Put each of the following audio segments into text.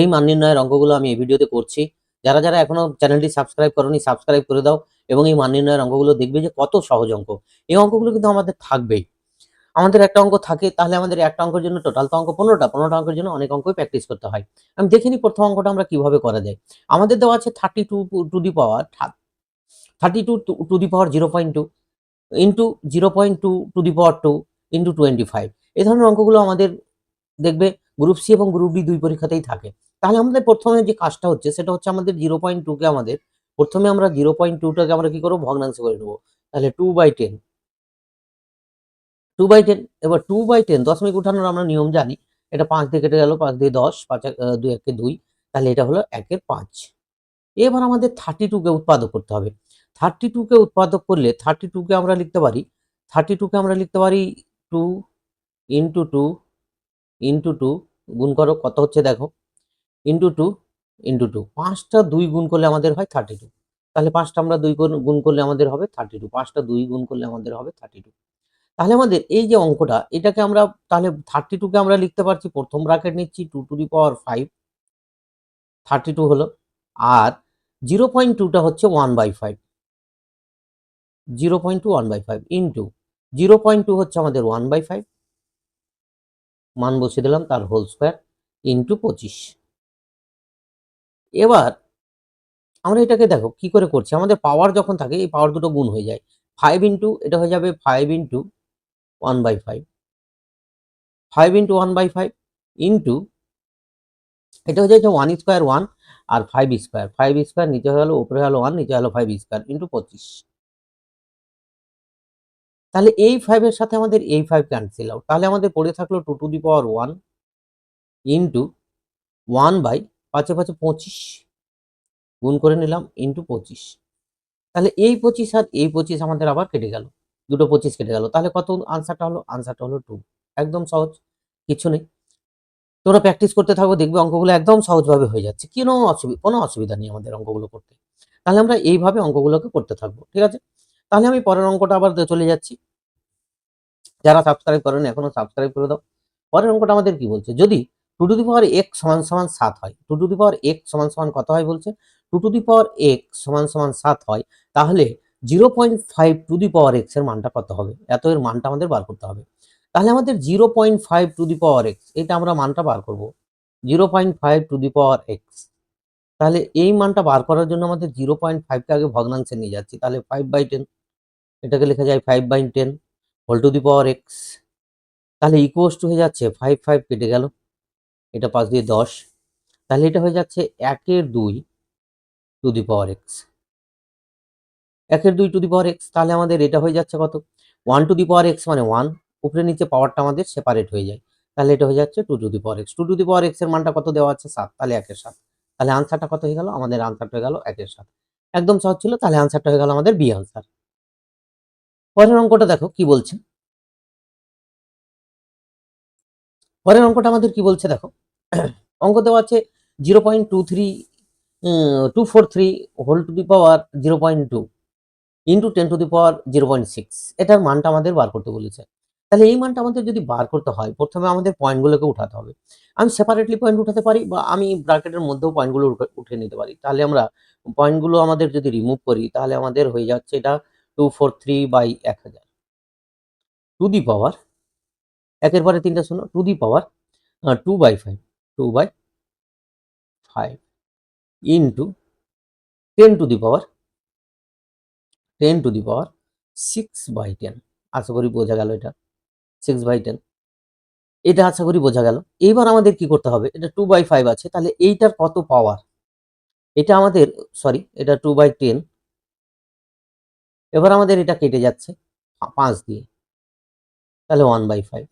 এই মান নির্ণয়ের অঙ্কগুলো আমি এই ভিডিওতে করছি। যারা যারা এখনও চ্যানেলটি সাবস্ক্রাইব করনি, সাবস্ক্রাইব করে দাও এবং এই মান নির্ণয়ের অঙ্কগুলো দেখবে যে কত সহজ অঙ্ক। এই অঙ্কগুলো কিন্তু আমাদের থাকবেই। আমাদের একটা অঙ্ক থাকে, তাহলে আমাদের একটা অঙ্কের জন্য টোটাল তো অঙ্ক পনেরোটা। পনেরোটা অঙ্কের জন্য অনেক অঙ্কই প্র্যাকটিস করতে হয়। আমি দেখিনি প্রথম অঙ্কটা আমরা কীভাবে করা যায়। আমাদের দেওয়া আছে thirty two to the power thirty two to the power zero point two, into zero point two to the power two, into twenty five. এই ধরনের অঙ্কগুলো আমাদের দেখবে গ্রুপ সি এবং গ্রুপ ডি দুই পরীক্ষাতেই থাকে। তাহলে আমাদের প্রথমে যে কাজটা হচ্ছে, সেটা হচ্ছে আমাদের জিরো পয়েন্ট টুকে আমাদের প্রথমে আমরা জিরো পয়েন্ট টুটাকে আমরা কি করব? ভগ্নাংশ করে নেব। তাহলে two by ten two by ten এবার টু বাই টেন দশমিক উঠানোর আমরা নিয়ম জানি। এটা পাঁচ দিয়ে কেটে গেল, পাঁচ দিয়ে দশ, পাঁচ দুই একে দুই, তাহলে এটা হলো একের পাঁচ। এবার আমাদের থার্টি টুকে উৎপাদক করতে হবে। থার্টি টুকে উৎপাদক করলে থার্টি টুকে আমরা লিখতে পারি থার্টি টুকে আমরা লিখতে পারি two into two into two গুণ করো, কত হচ্ছে দেখো? ইন্টু টু ইন্টু টু পাঁচটা দুই গুণ করলে আমাদের হয় থার্টি টু তাহলে পাঁচটা আমরা দুই গুণ- করলে আমাদের হবে থার্টি টু পাঁচটা দুই গুণ করলে আমাদের হবে থার্টি টু তাহলে আমাদের এই যে অঙ্কটা, এটাকে আমরা তাহলে থার্টি টুকে আমরা লিখতে পারছি। প্রথম ব্রাকেট নিচ্ছি two to the power five thirty two হলো। আর জিরো পয়েন্ট টুটা হচ্ছে one by five zero point two one by five into zero point two হচ্ছে আমাদের ওয়ান বাই ফাইভ মান বসিয়ে দিলাম, তার হোল স্কোয়ার ইন্টু পঁচিশ। এবার আমরা এটাকে দেখো কি করে করছি? আমাদের পাওয়ার যখন থাকে, এই পাওয়ার দুটো গুণ হয়ে যায়। ফাইভ ইন্টু এটা হয়ে যাবে five into one by five five into one by five into এটা হয়ে যাচ্ছে ওয়ান স্কোয়ার ওয়ান আর ফাইভ স্কোয়ার ফাইভ স্কোয়ার নিচে হয়ে গেলো, উপরে হলো ওয়ান নিচে হলো ফাইভ স্কোয়ার ইন্টু পঁচিশ। তাহলে এই ফাইভের সাথে আমাদের এই ফাইভ ক্যান্সেল আউট তাহলে আমাদের পড়ে থাকল two to the power one into one by পাঁচে পাঁচে পঁচিশ, গুণ করে নিলাম ইন্টু পঁচিশ। তাহলে এই পঁচিশ আর এই পঁচিশ আমাদের আবার কেটে গেল। দুটো পঁচিশ কেটে গেল। তাহলে কত আনসারটা হলো আনসারটা হলো টু একদম সহজ, কিছু নেই। তোমরা প্র্যাকটিস করতে থাকো, দেখবে অঙ্কগুলো একদম সহজভাবে হয়ে যাচ্ছে। কোনো অসুবিধা কোনো অসুবিধা নেই আমাদের অঙ্কগুলো করতে। তাহলে আমরা এইভাবে অঙ্কগুলোকে করতে থাকব, ঠিক আছে? তাহলে আমি পরের অঙ্কটা আবার চলে যাচ্ছি। যারা সাবস্ক্রাইব করেন, এখনও সাবস্ক্রাইব করে দাও। পরের অঙ্কটা আমাদের কি বলছে? যদি টু টু দি পাওয়ার এক সমান সমান সাত হয়। টু টু দি পাওয়ার এক সমান সমান কত হয় বলছে? টু টু দি পাওয়ার এক সমান সমান সাত হয়, তাহলে zero point five to the power এক্সের মানটা কত হবে? এত এর মানটা আমাদের বার করতে হবে। তাহলে আমাদের zero point five to the power X, এটা আমরা মানটা বার করব। Zero point five to the power X, তাহলে এই মানটা বার করার জন্য আমাদের জিরো পয়েন্ট ফাইভকে আগে ভগ্নাংশে নিয়ে যাচ্ছি। তাহলে ফাইভ বাই টেন, এটাকে লেখা যায় five by ten whole to the power X, তাহলে ইকুয়াস টু হয়ে যাচ্ছে, ফাইভ ফাইভ কেটে গেল। এটা পাঁচ দিয়ে দশ। তাহলে এটা হয়ে যাচ্ছে একের দুই টু দি পাওয়ার এক্স। একের দুই টু দি পাওয়ার এক্স, তাহলে আমাদের এটা হয়ে যাচ্ছে কত? One to the power X মানে ওয়ান। উপরে নিচে পাওয়ারটা আমাদের সেপারেট হয়ে যায়। তাহলে এটা হয়ে যাচ্ছে two to the power X. Two to the power এক্সের মানটা কত দেওয়া আছে? সাত। তাহলে একের সাত। তাহলে আনসারটা কত হয়ে গেল? আমাদের আনসারটা হয়ে গেল একের সাত। একদম সহজ ছিল, তাহলে আনসারটা হয়ে গেল আমাদের বি আনসার পরের অঙ্কটা দেখো কি বলছে। পরের অঙ্কটা আমাদের কি বলছে দেখো? অঙ্ক দেওয়া আছে zero point two three two four three whole to the power zero point two into ten to the power zero point six এটার মানটা আমাদের বার করতে বলেছে। তাহলে এই মানটা আমাদের যদি বার করতে হয়, প্রথমে আমাদের পয়েন্টগুলোকে উঠাতে হবে। আমি সেপারেটলি পয়েন্ট উঠাতে পারি বা আমি ব্র্যাকেটের মধ্যেও পয়েন্টগুলো উঠে নিতে পারি। তাহলে আমরা পয়েন্টগুলো আমাদের যদি রিমুভ করি, তাহলে আমাদের হয়ে যাচ্ছে এটা টু ফোর থ্রি বাই এক হাজার। টু দি পাওয়ার একের পরে তিনটা শূন্য to the power two by five two by five into ten to the power ten to the power six by ten আশা করি বোঝা গেল এটা। সিক্স বাই টেন এটা আশা করি বোঝা গেল। এইবার আমাদের কি করতে হবে? এটা টু বাই ফাইভ আছে, তাহলে এইটার কত পাওয়ার এটা আমাদের সরি এটা টু বাই টেন এবার আমাদের এটা কেটে যাচ্ছে, পাঁচ দিয়ে। তাহলে ওয়ান বাই ফাইভ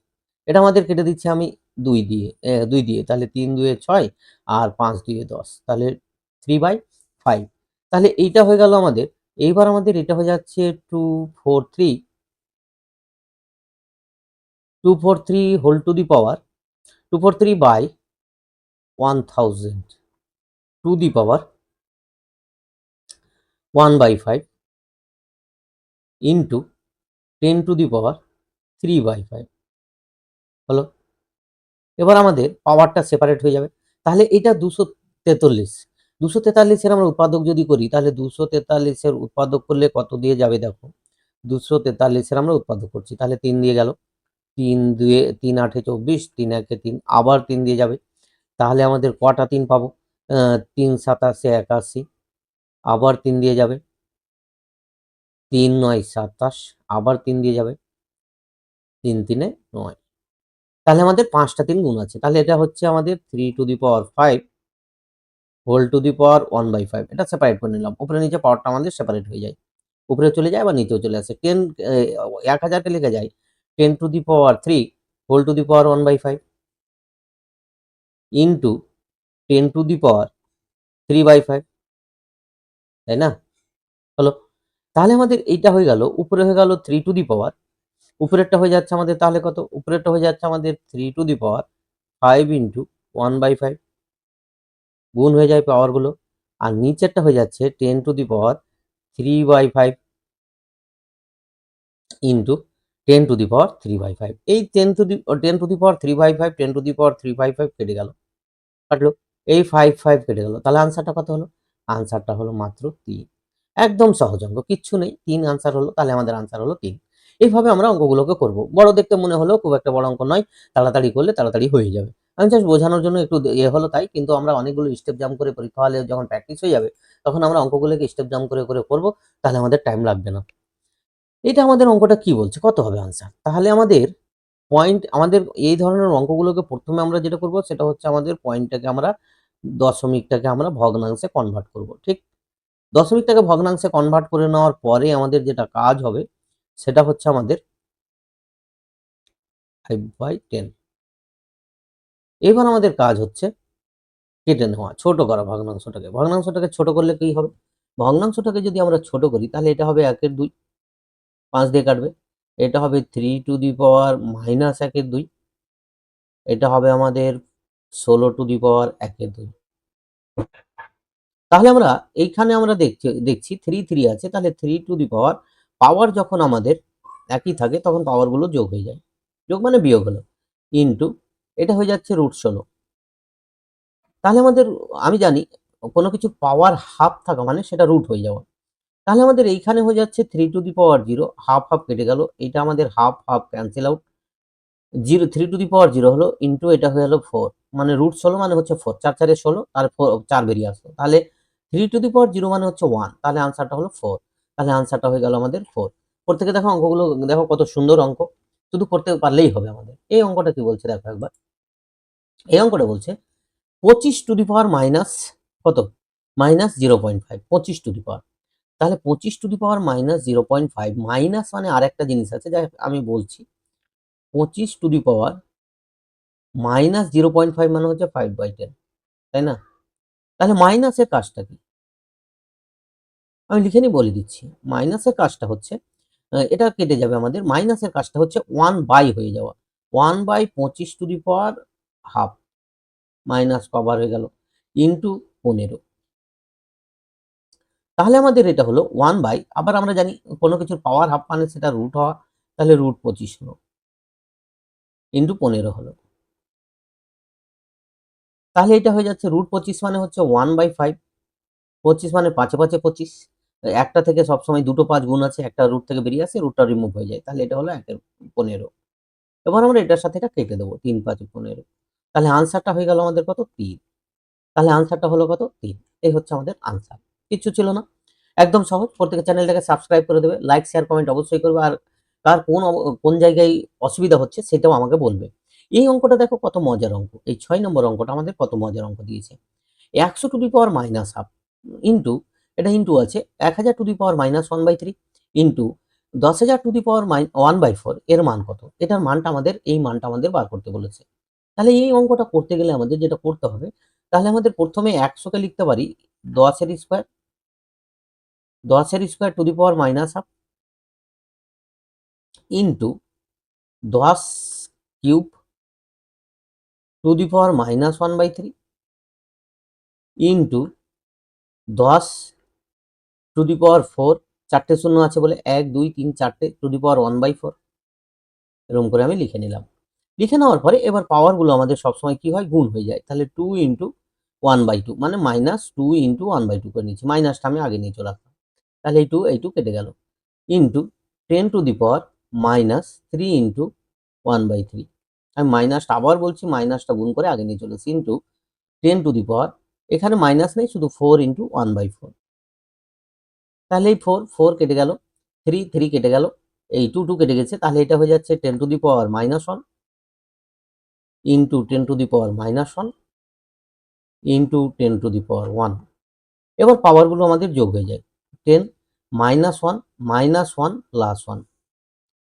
এটা আমাদের কেটে দিচ্ছি আমি দুই দিয়ে দুই দিয়ে, তাহলে তিন দুয়ে ছয় আর পাঁচ দুয়ে দশ, তাহলে থ্রি বাই ফাইভ তাহলে এইটা হয়ে গেল আমাদের, এইবার আমাদের এটা হয়ে যাচ্ছে two four three two four three whole to the power two four three by one thousand to the power one by five into ten to the power three by five হলো? এবার আমাদের পাওয়ারটা সেপারেট হয়ে যাবে। তাহলে এটা দুশো তেতাল্লিশ। দুশো তেতাল্লিশের আমরা উৎপাদক যদি করি, তাহলে দুশো তেতাল্লিশের উৎপাদক করলে কত দিয়ে যাবে দেখো? দুশো তেতাল্লিশের আমরা উৎপাদক করছি, তাহলে তিন দিয়ে গেল। তিন দুয়ে, তিন আঠে চব্বিশ, তিন একে তিন, আবার তিন দিয়ে যাবে। তাহলে আমাদের কটা তিন পাবো? তিন সাতাশে একাশি, আবার তিন দিয়ে যাবে। তিন নয় সাতাশ, আবার তিন দিয়ে যাবে। তিন তিনে নয়। তাহলে আমাদের পাঁচটা তিন গুণ আছে। তাহলে এটা হচ্ছে আমাদের three to the power five whole to the power one by five এটা সেপারেট করে নিলাম। উপরে নিচে পাওয়ারটা আমাদের সেপারেট হয়ে যায়। উপরে চলে যায় বা নিচেও চলে আসে। টেন এক হাজারকে লিখে যায়। Ten to the power three whole to the power one by five into ten to the power three by five তাই না? হলো, তাহলে আমাদের এইটা হয়ে গেল, উপরে হয়ে গেল থ্রি টু দি পাওয়ার উপরেরটা হয়ে যাচ্ছে আমাদের তাহলে কত? উপরেরটা হয়ে যাচ্ছে আমাদের three to the power five into one by five গুণ হয়ে যায় পাওয়ারগুলো আর নিচেরটা হয়ে যাচ্ছে ten to the power three by five into ten to the power three by five এই ten to the ten to the power three by five ten to the power three by five কেটে গেল। কাটলো। এই five five কেটে গেল। তাহলে আনসারটা কত হলো? আনসারটা হলো মাত্র তিন। একদম সহজ অঙ্ক, কিচ্ছু নেই। তিন আনসার হলো, তাহলে আমাদের আনসার হলো তিন। এইভাবে আমরা অঙ্কগুলোকে করব। বড় দেখতে মনে হলেও খুব একটা বড় অঙ্ক নয়, তাড়াতাড়ি করলে তাড়াতাড়ি হয়ে যাবে। আমি জাস্ট বোঝানোর জন্য একটু ইয়ে হলো তাই, কিন্তু আমরা অনেকগুলো স্টেপ জাম করে পরীক্ষা হলে যখন প্র্যাকটিস হয়ে যাবে, তখন আমরা অঙ্কগুলোকে স্টেপ জাম করে করে করব, তাহলে আমাদের টাইম লাগবে না। এটা আমাদের অঙ্কটা কি বলছে? কত হবে আনসার তাহলে আমাদের পয়েন্ট আমাদের এই ধরনের অঙ্কগুলোকে প্রথমে আমরা যেটা করব, সেটা হচ্ছে আমাদের পয়েন্টটাকে আমরা দশমিকটাকে আমরা ভগ্নাংশে কনভার্ট করব, ঠিক? দশমিকটাকে ভগ্নাংশে কনভার্ট করে নেওয়ার পরে আমাদের যেটা কাজ হবে সেটা হচ্ছে আমাদের ফাইভ বাই টেন এবার আমাদের কাজ হচ্ছে কেটে নেওয়া, ছোট করা ভগ্নাংশটাকে। ভগ্নাংশটাকে ছোট করলে কি হবে? ভগ্নাংশটাকে যদি আমরা ছোট করি, তাহলে এটা হবে একের দুই, পাঁচ দিয়ে কাটবে। এটা হবে three to the power minus একের দুই। এটা হবে আমাদের ষোলো টু দি পাওয়ার একের দুই। তাহলে আমরা এইখানে আমরা দেখছি দেখছি থ্রি থ্রি আছে, তাহলে থ্রি টু দি পাওয়ার পাওয়ার যখন আমাদের একই থাকে, তখন পাওয়ারগুলো যোগ হয়ে যায়। যোগ মানে বিয়োগ হলো। ইন্টু এটা হয়ে যাচ্ছে রুট ষোলো। তাহলে আমাদের, আমি জানি কোনো কিছু পাওয়ার হাফ থাকা মানে সেটা রুট হয়ে যাওয়া। তাহলে আমাদের এইখানে হয়ে যাচ্ছে three to the power zero half half কেটে গেল। এটা আমাদের half half cancel out zero three to the power zero হলো ইন্টু এটা হয়ে গেলো ফোর মানে রুট ষোলো মানে হচ্ছে ফোর চার, চারে ষোলো তার ফোর চার বেরিয়ে আসলো। তাহলে three to the power zero মানে হচ্ছে ওয়ান তাহলে আনসারটা হলো ফোর তাহলে আনসারটা হয়ে গেল আমাদের ফোর ফোর থেকে দেখো অঙ্কগুলো, দেখো কত সুন্দর অঙ্ক। শুধু করতে পারলেই হবে আমাদের। এই অঙ্কটা কি বলছে দেখো একবার। এই অঙ্কটা বলছে, পঁচিশ টু দি পাওয়ার মাইনাস কত? মাইনাস জিরো পয়েন্ট ফাইভ পঁচিশ টু দি পাওয়ার তাহলে পঁচিশ to the power minus zero point five minus মানে আরেকটা জিনিস আছে যা আমি বলছি, পঁচিশ to the power minus zero point five মানে হচ্ছে ফাইভ বাই টেন তাই না? তাহলে মাইনাসের কাজটা কি? আমি লিখে নিয়ে বলে দিচ্ছি মাইনাসের কাজটা হচ্ছে এটা কেটে যাবে আমাদের মাইনাসের কাজটা হচ্ছে ওয়ান বাই হয়ে যাওয়া ওয়ান বাই পঁচিশ to the power half minus cover হয়ে গেল ইন্টু পনেরো। তাহলে আমাদের এটা হলো ওয়ান বাই আবার আমরা জানি কোনো কিছুর পাওয়ার হাফ মানে সেটা রুট হওয়া, তাহলে রুট পঁচিশ হলো ইন্টু পনেরো হলো। তাহলে এটা হয়ে যাচ্ছে রুট পঁচিশ মানে হচ্ছে ওয়ান বাই ফাইভ পঁচিশ মানে পাঁচে পাঁচে পঁচিশ একটা থেকে সবসময় দুটো পাঁচ গুণ আছে, একটা রুট থেকে বেরিয়ে আসে রুটটা রিমুভ হয়ে যায়। তাহলে এটা হলো একের পনেরো। এবার আমরা এটার সাথে এটা কেটে দেবো, তিন পাঁচ পনেরো। তাহলে আনসারটা হয়ে গেল আমাদের কত? তিন। তাহলে আনসারটা হলো কত? তিন। এই হচ্ছে আমাদের আনসার কিচ্ছু ছিল না। একদম সহজ। প্রত্যেকের চ্যানেলটাকে সাবস্ক্রাইব করে দেবে। লাইক শেয়ার কমেন্ট অবশ্যই করবে। আর কার কোন কোন জায়গায় অসুবিধা হচ্ছে সেটাও আমাকে বলবে। এই অঙ্কটা দেখো কত মজার অঙ্ক। এই ছয় নম্বর অঙ্কটা আমাদের কত মজার অঙ্ক দিয়েছে। একশো to the power minus half into এটা ইন্টু আছে, এক হাজার to the power minus one by three into দশ হাজার to the power one by four এর মান কত? এটার মানটা আমাদের, এই মানটা আমাদের বার করতে বলেছে। তাহলে এই অঙ্কটা করতে গেলে আমাদের যেটা করতে হবে, তাহলে আমাদের প্রথমে একশোকে লিখতে পারি, দশের স্কোয়ার দশের square to the power minus half into দশ cube to the power minus one by three into দশ টু দি পাওয়ার ফোর, চারটে শূন্য আছে বলে এক, দুই, তিন, চারটে, to the power one by four. এরকম করে আমি লিখে নিলাম। লিখে নেওয়ার পরে এবার পাওয়ারগুলো আমাদের সবসময় কি হয়? গুণ হয়ে যায়। তাহলে two into one by two মানে minus two into one by two করে নিচ্ছি। মাইনাসটা আমি আগে নিয়ে চলে আসলাম। তাহলে এই টু এই টু কেটে গেল। Into ten to the power minus three into one by three আমি মাইনাসটা আবার বলছি মাইনাসটা গুণ করে আগে নিয়ে চলেছি। Into ten to the power এখানে মাইনাস নেই, শুধু four into one by four তাহলে এই ফোর ফোর কেটে গেল থ্রি থ্রি কেটে গেল, এই টু টু কেটে গেছে, তাহলে এটা হয়ে যাচ্ছে ten to the power minus one into ten to the power minus one into ten to the power one এবার পাওয়ারগুলো আমাদের যোগ হয়ে যায়। Ten minus one minus one plus one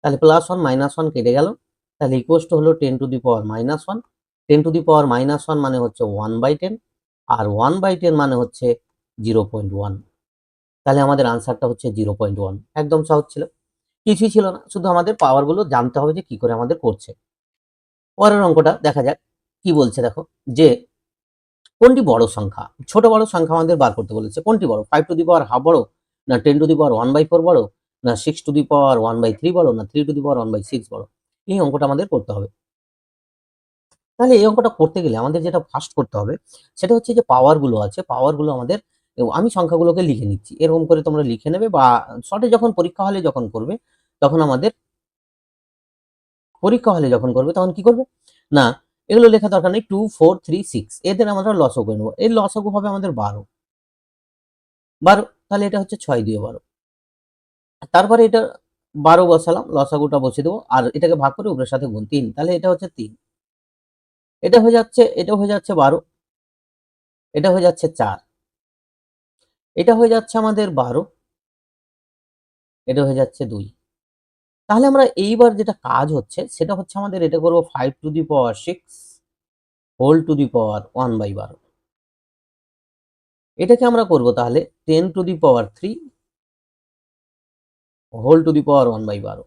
তাহলে প্লাস ওয়ান মাইনাস ওয়ান কেটে গেল, তাহলে ইকুয়াসটা হলো ten to the power minus one ten to the power minus one মানে হচ্ছে ওয়ান বাই টেন আর ওয়ান বাই টেন মানে হচ্ছে জিরো পয়েন্ট ওয়ান তাহলে আমাদের আনসারটা হচ্ছে জিরো পয়েন্ট ওয়ান একদম সহজ ছিল। কিছুই ছিল না। শুধু আমাদের পাওয়ারগুলো জানতে হবে যে কি করে আমাদের করছে। পরের অঙ্কটা দেখা যাক কি বলছে। দেখো, যে কোনটি বড় সংখ্যা? ছোট বড় সংখ্যা আমাদের বার করতে বলেছে। কোনটি বড়? Five to the power half বড়? না ten to the power one by four বড়? না six to the power one by three বড়? না three to the power one by six বড়? এই অঙ্কটা আমাদের করতে হবে। তাহলে এই অঙ্কটা করতে গেলে আমাদের যেটা ফার্স্ট করতে হবে, সেটা হচ্ছে যে পাওয়ারগুলো আছে পাওয়ারগুলো আমাদের আমি সংখ্যাগুলোকে লিখে নিচ্ছি। এরকম করে তোমরা লিখে নেবে বা শর্টে যখন পরীক্ষা হলে যখন করবে, তখন আমাদের পরীক্ষা হলে যখন করবে, তখন কি করবে? না, এগুলো লেখা দরকার নেই। টু ফোর থ্রি সিক্স এদের আমরা করে নেব এর লসগু হবে আমাদের বারো। বারো, তাহলে এটা হচ্ছে ছয় দিয়ে বারো। তারপরে এটা বারো বসালাম লসাগুটা বসিয়ে দেবো, আর এটাকে ভাগ করে উপরের সাথে গুণ তিন। তাহলে এটা হচ্ছে তিন। এটা হয়ে যাচ্ছে, এটা হয়ে যাচ্ছে বারো। এটা হয়ে যাচ্ছে চার। এটা হয়ে যাচ্ছে আমাদের বারো। এটা হয়ে যাচ্ছে দুই। তাহলে আমরা এইবার যেটা কাজ হচ্ছে, সেটা হচ্ছে আমাদের এটা করব five to the power six whole to the power one by বারো। এটাকে আমরা করব তাহলে ten to the power three whole to the power one by বারো।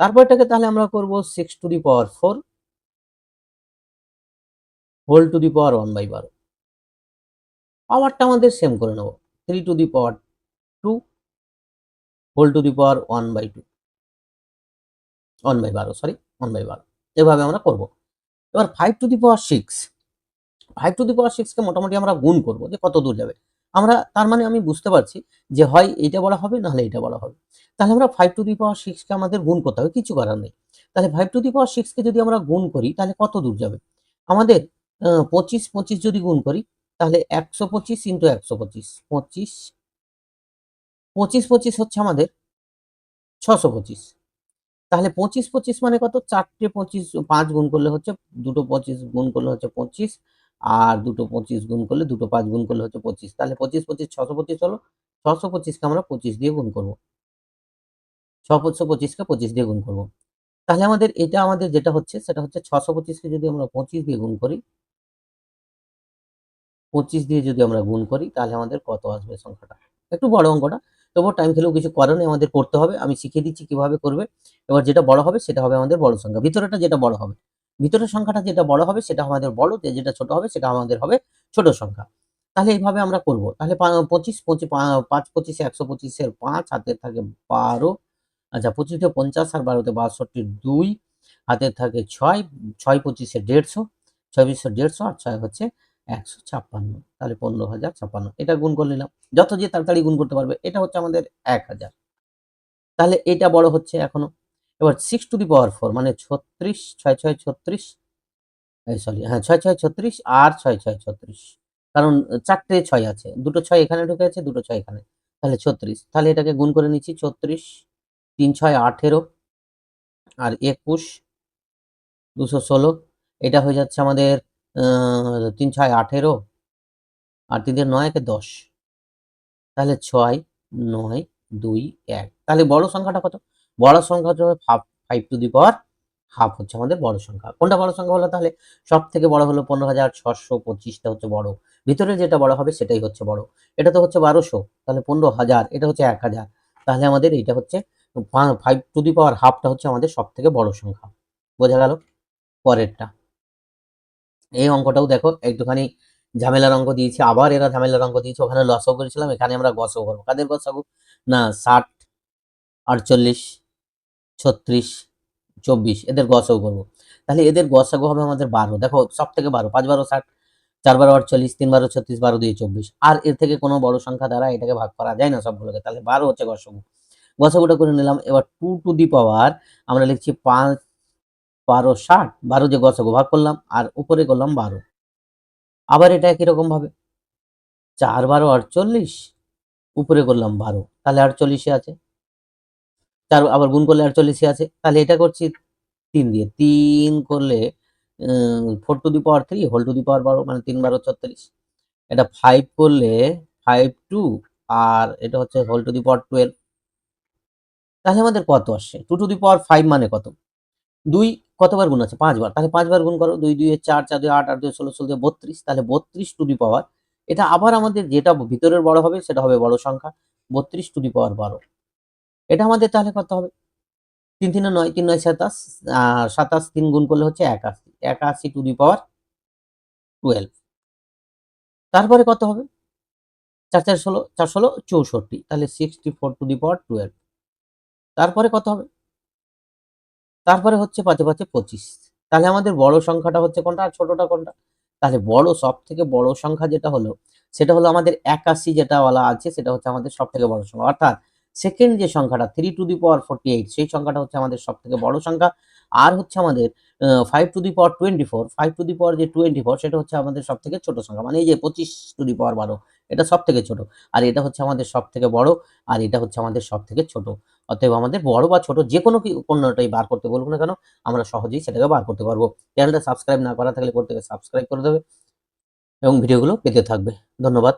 তারপর এটাকে তাহলে আমরা করব six to the power four whole to the power one by বারো। পাওয়ারটা আমাদের সেম করে নেব। Three to the power two whole to the power one by two one by বারো সরি ওয়ান বাই বারো। এভাবে আমরা করব। এবার five to the power six five to the power সিক্সকে মোটামুটি আমরা গুণ করব যে কত দূর যাবে। আমরা, তার মানে আমি বুঝতে পারছি যে হয় এইটা বলা হবে, নাহলে এইটা বলা হবে। তাহলে আমরা ফাইভ টু দি পাওয়ার সিক্সকে আমাদের গুণ করতে হবে, কিছু করার নেই। তাহলে ফাইভ টু দি পাওয়ার সিক্সকে যদি আমরা গুণ করি, তাহলে কত দূর যাবে? আমাদের পঁচিশ পঁচিশ যদি গুণ করি তাহলে একশো পঁচিশ ইন্টু একশো পঁচিশ পঁচিশ পঁচিশ পঁচিশ হচ্ছে আমাদের ছশো পঁচিশ। তাহলে পঁচিশ পঁচিশ মানে কত? চারটে পঁচিশ, পাঁচ গুণ করলে হচ্ছে দুটো পঁচিশ গুণ করলে হচ্ছে পঁচিশ, আর দুটো পঁচিশ গুণ করলে দুটো পাঁচ গুণ করলে হচ্ছে পঁচিশ। তাহলে পঁচিশ পঁচিশ ছশো পঁচিশ হলো, ছশো পঁচিশকে আমরা পঁচিশ দিয়ে গুণ করব। ছশো পঁচিশকে পঁচিশ দিয়ে গুণ করব। তাহলে আমাদের এটা আমাদের যেটা হচ্ছে, সেটা হচ্ছে ছশো পঁচিশকে যদি আমরা পঁচিশ দিয়ে গুণ করি পঁচিশ দিয়ে যদি আমরা গুণ করি, তাহলে আমাদের কত আসবে সংখ্যাটা? একটু বড় অঙ্কটা। তবুও টাইম খেলেও কিছু নেই, আমাদের করতে হবে। আমি শিখিয়ে দিচ্ছি কীভাবে করবে। এবার যেটা বড় হবে, সেটা হবে আমাদের বড় সংখ্যা। ভিতরেটা যেটা বড় হবে, ভিতরের সংখ্যাটা যেটা বড় হবে, সেটা আমাদের বড় যেটা ছোট হবে, সেটা আমাদের হবে ছোট সংখ্যা। তাহলে এইভাবে আমরা করব। তাহলে পঁচিশ পঁচিশ, পাঁচ পঁচিশে একশো পঁচিশের পাঁচ হাতে থাকে বারো। আচ্ছা পঁচিশে পঞ্চাশ আর বারোতে বাষট্টি দুই হাতে থাকে ছয় ছয় পঁচিশে দেড়শো, ছয় পঁচিশে দেড়শো আর ছয় হচ্ছে একশো ছাপ্পান্ন, তাহলে পনেরো হাজার ছাপ্পান্ন। এটা গুণ করে নিলাম। যত যে তাড়াতাড়ি গুণ করতে পারবে, এটা হচ্ছে আমাদের এক হাজার। তাহলে এটা বড় হচ্ছে এখনও। এবার six to the power four মানে ছত্রিশ, ছয় ছয় ছত্রিশ সরি হ্যাঁ ছয় ছয় ছত্রিশ আর ছয় ছয় ছত্রিশ। কারণ চারটে ছয় আছে, দুটো ছয় এখানে ঢুকে আছে, দুটো ছয় এখানে। তাহলে ছত্রিশ। তাহলে এটাকে গুণ করে নিচ্ছি ছত্রিশ, তিন ছয় আঠেরো আর একুশ, দুশো ষোলো। এটা হয়ে যাচ্ছে আমাদের তিন ছয় আঠেরো আর তিন তিন নয় একে দশ। তাহলে ছয় নয় দুই এক। তাহলে বড় সংখ্যাটা কত? বড় সংখ্যা হচ্ছে five to the power half হচ্ছে আমাদের বড় সংখ্যা। কোনটা বড় সংখ্যা হলো তাহলে? সব থেকে বড় হলো পনেরো হাজার ছশো পঁচিশটা হচ্ছে বড়। ভিতরে যেটা বড় হবে সেটাই হচ্ছে বড়। এটা তো হচ্ছে বারোশো, তাহলে পনেরো হাজার, এটা হচ্ছে এক হাজার। তাহলে আমাদের এইটা হচ্ছে ফাইভ টু দি পাওয়ার হাফটা হচ্ছে আমাদের সব থেকে বড় সংখ্যা। বোঝা গেল? পরেরটা। এই অঙ্কটাও দেখো, একটুখানি ঝামেলার অঙ্ক দিয়েছি, আবার এরা ঝামেলার অঙ্ক দিয়েছে, ওখানে লসও করেছিলাম, এখানে আমরা গসও করব। কাদের গসাগু না, ষাট, আটচল্লিশ, ছত্রিশ, চব্বিশ, এদের গসাগু করব। তাহলে এদের গসাগু হবে আমাদের বারো। দেখো সব থেকে বারো, পাঁচ বারো ষাট, চার বারো আটচল্লিশ, তিন বারো ছত্রিশ, বারো দিয়ে চব্বিশ। আর এর থেকে কোনো বড় সংখ্যা দ্বারা এটাকে ভাগ করা যায় না সবগুলোকে। তাহলে বারো হচ্ছে গসাগু গসাগুটা করে নিলাম, এবার টু টু দি পাওয়ার আমরা লিখছি পাঁচ বারো ষাট, বারো যে গসাগু ভাগ করলাম, আর উপরে করলাম বারো। আবার এটা ভাবে। চার, বারো, আটচল্লিশ, উপরে করলাম বারো, তাহলে আটচল্লিশে আছে। চার, আবার গুণ করলে আটচল্লিশে আছে, তাহলে এটা করছি তিন দিয়ে। তিন করলে four to the power three whole to the power বারো মানে তিন, বারো, ছত্রিশ। এটা ফাইভ করলে ফাইভ টু আর এটা হচ্ছে whole to the power twelve তাহলে আমাদের কত আসছে two to the power five মানে কত? দুই কতবার গুণ আছে? পাঁচবার। তাহলে পাঁচবার গুণ করো, দুই দুই চার চার, দুই, আট আট, দুই, ষোলো ষোলো, দুই, বত্রিশ। তাহলে বত্রিশ টু দি পাওয়ার, এটা আবার আমাদের যেটা ভিতরের বড় হবে, সেটা হবে বড় সংখ্যা। বত্রিশ টু দি পাওয়ার বারো। এটা আমাদের তাহলে কত হবে? তিন, তিনে নয়, তিন, নয়, সাতাশ সাতাশ তিন গুণ করলে হচ্ছে একাশি। একাশি টু দি পাওয়ার টুয়েলভ তারপরে কত হবে? চার চার, ষোলো চার, ষোলো, চৌষট্টি। তাহলে sixty four to the power twelve তারপরে কত হবে? তারপরে হচ্ছে পাঁচে পাঁচে পঁচিশ। তাহলে আমাদের বড় সংখ্যাটা হচ্ছে কোনটা আর ছোটটা কোনটা? তাহলে বড় সব থেকে বড় সংখ্যা যেটা হলো, সেটা হলো আমাদের একাশি যেটা বলা আছে, সেটা হচ্ছে আমাদের সব থেকে বড় সংখ্যা। অর্থাৎ সেকেন্ড যে সংখ্যাটা three to the power forty eight সেই সংখ্যাটা হচ্ছে আমাদের সব থেকে বড় সংখ্যা। আর হচ্ছে আমাদের five to the power twenty four five to the power যে টোয়েন্টি ফোর সেটা হচ্ছে আমাদের সব থেকে ছোট সংখ্যা। মানে এই যে পঁচিশ টু দি পাওয়ার বারো, এটা সব থেকে ছোট। আর এটা হচ্ছে আমাদের সব থেকে বড়, আর এটা হচ্ছে আমাদের সব থেকে ছোট। অতএব আমাদের বড় বা ছোট যে কোনো পণ্যটাই বার করতে বলব না কেন, আমরা সহজেই সেটাকে বার করতে পারব। চ্যানেলটা সাবস্ক্রাইব না করা থাকলে করতে সাবস্ক্রাইব করে দেবে এবং ভিডিওগুলো পেতে থাকবে। ধন্যবাদ।